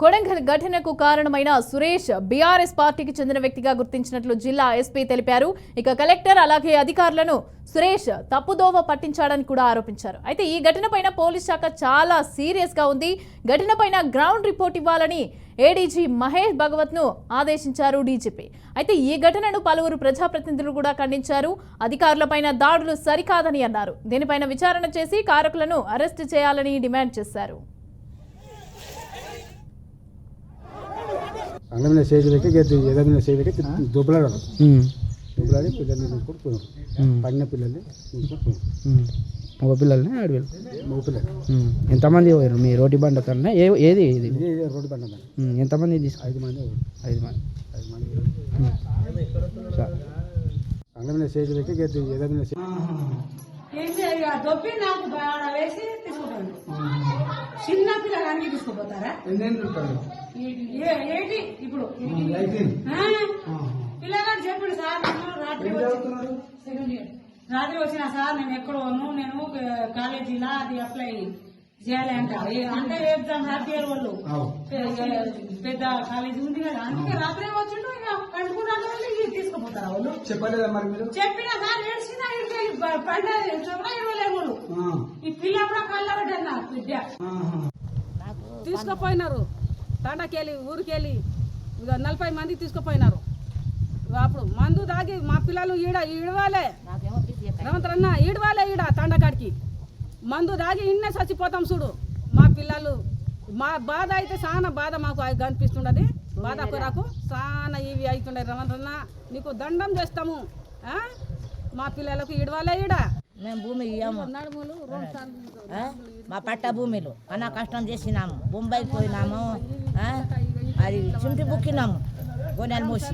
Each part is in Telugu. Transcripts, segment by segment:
కొడంగల్ ఘటనకు కారణమైన సురేష్ బీఆర్ఎస్ పార్టీకి చెందిన వ్యక్తిగా గుర్తించినట్లు జిల్లా ఎస్పీ తెలిపారు. ఇక కలెక్టర్ అలాగే అధికారులను సురేష్ తప్పుదోవ పట్టించాడని కూడా ఆరోపించారు. అయితే ఈ ఘటనపైన పోలీస్ శాఖ చాలా సీరియస్గా ఉంది. ఘటనపైన గ్రౌండ్ రిపోర్ట్ ఇవ్వాలని ఏడీజీ మహేష్ భగవత్ను ఆదేశించారు డీజీపీ. అయితే ఈ ఘటనను పలువురు ప్రజాప్రతినిధులు కూడా ఖండించారు. అధికారులపైన దాడులు సరికాదని అన్నారు. దీనిపైన విచారణ చేసి కారకులను అరెస్టు చేయాలని డిమాండ్ చేశారు. అంగ మీద చేతి పెట్టి గెత్తి ఎద మీద చేతి పెట్టి దుబ్బలాడు దుబ్బలాడి పిల్లల్ని తీసుకొని పోయాం పడిన పిల్లల్ని తీసుకొని మగ పిల్లల్ని ఆడపిల్లలు మగ పిల్లలు. ఎంతమంది పోయారు మీ రోటి బండ కన్నా ఏ ఏది ఇది? రోడ్డు బండ ఎంతమంది తీసుకు ఐదు మంది ఐదు మంది. ఐదు మంది. అంగ మీద చేతి పెట్టి గెత్తి ఎద మీద వేసి తీసుకుపోండి చిన్న పిల్లగానికి తీసుకుపోతారా ఏంటి? ఇప్పుడు? పిల్లగాడు చెప్పాడు సార్ నేను రాత్రి సెకండ్ ఇయర్. రాత్రి వచ్చిన సార్ నేను ఎక్కడ ఉన్నాను నేను కాలేజీలో అది అప్లై చేయాలి అంట. ఎగ్జామ్ హ్యాపీ ఇయర్ వాళ్ళు పెద్ద కాలేజీ ఉంది కదా అందుకే రాత్రి వచ్చిండు ఇక పండుకున్నాను తీసుకుపోతారా వాళ్ళు? చెప్పలేదా మరి మీరు? చెప్పిన సార్ ఏడ్చిన పండుగ ఇవ్వలేము ఈ పిల్ల కూడా కళ్ళబడ్డారు నాకు బిడ్డ తీసుకుపోయినారు. తండకెళ్ళి ఊరికెళ్ళి ఇక నలభై మంది తీసుకుపోయినారు. అప్పుడు మందు తాగి మా పిల్లలు ఈడ ఈడవాలే. రేవంత్ అన్న ఈడవాలే ఈడ తండకాడికి మందు తాగి ఇన్నే చచ్చిపోతాం చూడు. మా పిల్లలు మా బాధ అయితే చాలా బాధ మాకు అయి కనిపిస్తున్నది బాధ కొరకు చాలా ఇవి అవుతుండే రేవంత్ అన్న. నీకు దండం చేస్తాము? మా పిల్లలకు ఈడవాలే ఈడ. మేము భూమి ఇయ్యము? మా పట్ట భూమిలో. అన్న కష్టం చేసినాము. బొంబాయి పోయినాము? అది చుంటి బుక్కినాము. గోనెలు మూసి?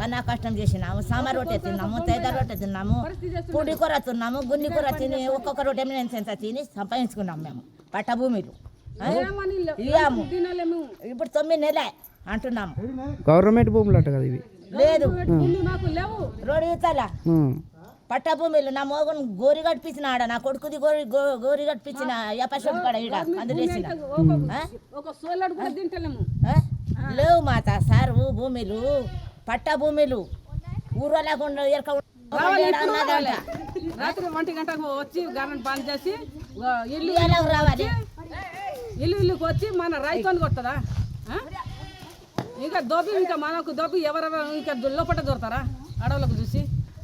కన్నా కష్టం చేసినాము. సామ రొట్టె తిన్నాము తేద రొట్టె తిన్నాము. పుడి కూర తిన్నాము గున్ని కూర తిని ఒక్కొక్క రొట్టె ఎంత తిని సంపాదించుకున్నాము మేము. పట్ట భూమిలో. ఇయ్యాము. ఇప్పుడు తొమ్మిది నెలలే అంటున్నాము. గవర్నమెంట్ భూములు అంట కదా ఇవి. లేదు. రోడ్డు ఇతలా. పట్టభూమిలో నా మోగన్ గోరి కట్టించిన ఆడ నా కొడుకుది గోరి గోరి కట్టించిన యపశోటి కాడ ఈడ లేవు మాత సారు భూమిలు పట్ట భూమిలు ఊరు లేకుండా ఎరక రాత్రి ఒంటి గంటకు వచ్చి గవర్నమెంట్ బంద్ చేసి ఇల్లు రావాలి? ఇల్లు ఇల్లుకి వచ్చి మన రైతుని ఆ? ఇంకా దోబి ఇంకా మనకు దోబి ఎవరెవరు ఇంకా లోపల దొరుకుతారా? అడవులకు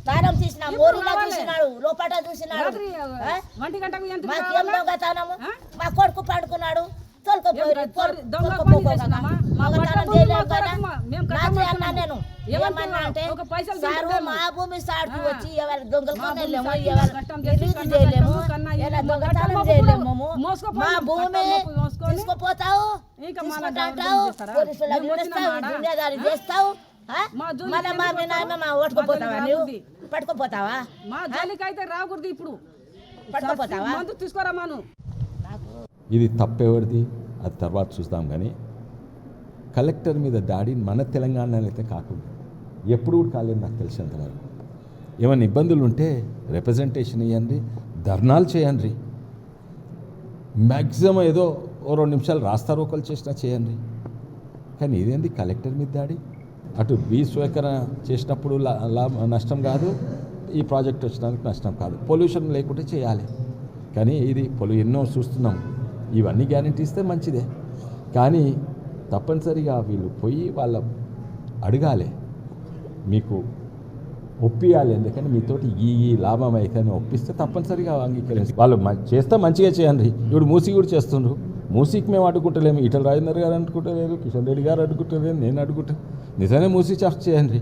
దానం తీసిన ఊరిలో చూసినాడు లోపట చూసినాడు మాకేం దొంగతనము? మా కొడుకు పడుకున్నాడు. నేను? ఏమన్నా అంటే సారు. మా భూమి వచ్చి ఎవరు ఎవరు చేయలేము ఎలా దొంగతనం చేయలేము. మా భూమి తీసుకుపోతావు తీసుకుంటావు? పోలీసులకు చేస్తావు. మా? ఓటుకుపోతావా నువ్వు? పట్టుకుపోతావా? జోలికి అయితే రాకూడదు ఇప్పుడు. పట్టుకుపోతావా? మందు తీసుకురా మాను. ఇది తప్పెవరిది? అది తర్వాత చూస్తాం కానీ కలెక్టర్ మీద దాడి మన తెలంగాణలో అయితే కాకుండా ఎప్పుడు కూడా కాలేదు నాకు తెలిసినంతవరకు ఏమైనా ఇబ్బందులు ఉంటే రిప్రజెంటేషన్ ఇవ్వండి ధర్నాలు చేయండి. మ్యాక్సిమం ఏదో ఓ రెండు నిమిషాలు రాస్తారోకలు చేసినా చేయండి. కానీ ఇదేంది కలెక్టర్ మీద దాడి? అటు బీ స్వీకరణ చేసినప్పుడు లా లాభ నష్టం కాదు ఈ ప్రాజెక్ట్ వచ్చినందుకు నష్టం కాదు. పొల్యూషన్ లేకుంటే చేయాలి. కానీ ఇది పొలు ఎన్నో చూస్తున్నాం. ఇవన్నీ గ్యారంటీ ఇస్తే మంచిదే. కానీ తప్పనిసరిగా వీళ్ళు పోయి వాళ్ళ అడగాలి. మీకు ఒప్పియాలి. ఎందుకని మీతోటి ఈ ఈ లాభం అయితే ఒప్పిస్తే తప్పనిసరిగా అంగీకరించి వాళ్ళు చేస్తే మంచిగా చేయండి. ఇప్పుడు మూసి కూడా చేస్తుండ్రు. మూసీకి మేము అడ్డుకుంటలేము ఇటల రాజేందర్ గారు అనుకుంటలేరు కిషన్ రెడ్డి గారు అడ్డుకుంటలేరు నేను అడుగుంటా నిజమే మూసీ చర్చ చేయండి.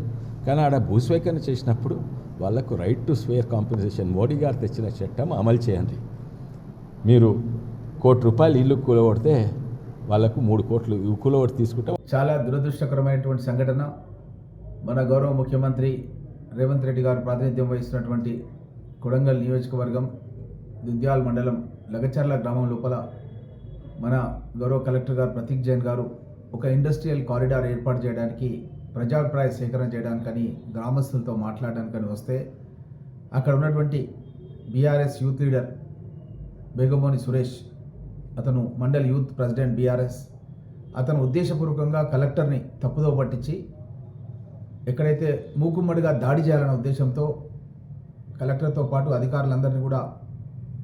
కానీ ఆడ భూస్వీకరణ చేసినప్పుడు వాళ్ళకు right to fair compensation Modi గారు తెచ్చిన చట్టం అమలు చేయండి. మీరు కోటి రూపాయలు ఇల్లు కూలగొడితే వాళ్ళకు మూడు కోట్లు కూలగొట్టి తీసుకుంటే చాలా దురదృష్టకరమైనటువంటి సంఘటన. మన గౌరవ ముఖ్యమంత్రి రేవంత్ రెడ్డి గారు ప్రాతినిధ్యం వహిస్తున్నటువంటి కొడంగల్ నియోజకవర్గం దుద్యాల్ మండలం లగచర్ల గ్రామం లోపల మన గౌరవ కలెక్టర్ గారు ప్రతీక్ జైన్ గారు ఒక ఇండస్ట్రియల్ కారిడార్ ఏర్పాటు చేయడానికి ప్రజాభిప్రాయ సేకరణ చేయడానికని గ్రామస్తులతో మాట్లాడడానికని వస్తే అక్కడ ఉన్నటువంటి BRS youth leader Begamoni Suresh అతను మండల్ యూత్ ప్రెసిడెంట్ బీఆర్ఎస్ అతను ఉద్దేశపూర్వకంగా కలెక్టర్ని తప్పుదో పట్టించి ఎక్కడైతే మూకుమ్మడిగా దాడి చేయాలనే ఉద్దేశంతో కలెక్టర్తో పాటు అధికారులందరినీ కూడా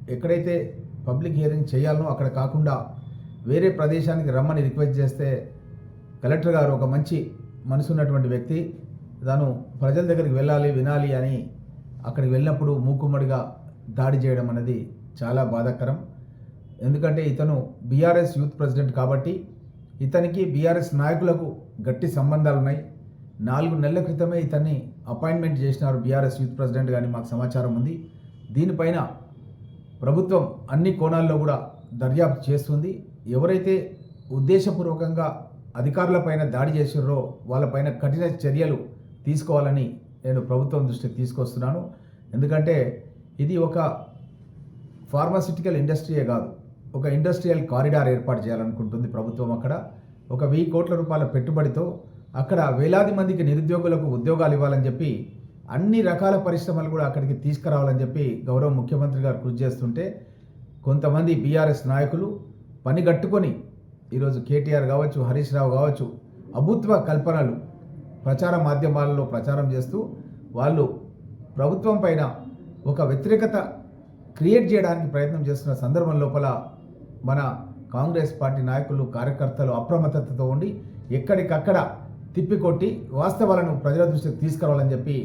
ఎక్కడైతే పబ్లిక్ హియరింగ్ చేయాలనో అక్కడ కాకుండా వేరే ప్రదేశానికి రమ్మని రిక్వెస్ట్ చేస్తే కలెక్టర్ గారు ఒక మంచి మనసున్నటువంటి వ్యక్తి. తాను ప్రజల దగ్గరికి వెళ్ళాలి వినాలి అని అక్కడికి వెళ్ళినప్పుడు మూకుమ్మడిగా దాడి చేయడం అనేది చాలా బాధాకరం. ఎందుకంటే ఇతను బీఆర్ఎస్ యూత్ ప్రెసిడెంట్ కాబట్టి ఇతనికి బీఆర్ఎస్ నాయకులకు గట్టి సంబంధాలు ఉన్నాయి. నాలుగు నెలల క్రితమే ఇతన్ని అపాయింట్మెంట్ చేసినారు బీఆర్ఎస్ యూత్ ప్రెసిడెంట్ కానీ మాకు సమాచారం ఉంది. దీనిపైన ప్రభుత్వం అన్ని కోణాల్లో కూడా దర్యాప్తు చేస్తుంది. ఎవరైతే ఉద్దేశపూర్వకంగా అధికారులపైన దాడి చేసిర్రో వాళ్ళపైన కఠిన చర్యలు తీసుకోవాలని నేను ప్రభుత్వం దృష్టికి తీసుకొస్తున్నాను. ఎందుకంటే ఇది ఒక ఫార్మాసిటికల్ ఇండస్ట్రీయే కాదు. ఒక ఇండస్ట్రియల్ కారిడార్ ఏర్పాటు చేయాలనుకుంటుంది ప్రభుత్వం అక్కడ. ఒక వెయ్యి కోట్ల రూపాయల పెట్టుబడితో అక్కడ వేలాది మందికి నిరుద్యోగులకు ఉద్యోగాలు ఇవ్వాలని చెప్పి అన్ని రకాల పరిశ్రమలు కూడా అక్కడికి తీసుకురావాలని చెప్పి గౌరవ ముఖ్యమంత్రి గారు కృషి చేస్తుంటే కొంతమంది బీఆర్ఎస్ నాయకులు పని కట్టుకొని ఈరోజు కేటీఆర్ కావచ్చు హరీష్ రావు కావచ్చు అభుత్వ కల్పనలు ప్రచార మాధ్యమాలలో ప్రచారం చేస్తూ వాళ్ళు ప్రభుత్వం పైన ఒక వ్యతిరేకత క్రియేట్ చేయడానికి ప్రయత్నం చేస్తున్న సందర్భం లోపల మన కాంగ్రెస్ పార్టీ నాయకులు కార్యకర్తలు అప్రమత్తతతో ఉండి ఎక్కడికక్కడ తిప్పికొట్టి వాస్తవాలను ప్రజల దృష్టికి తీసుకురావాలని చెప్పి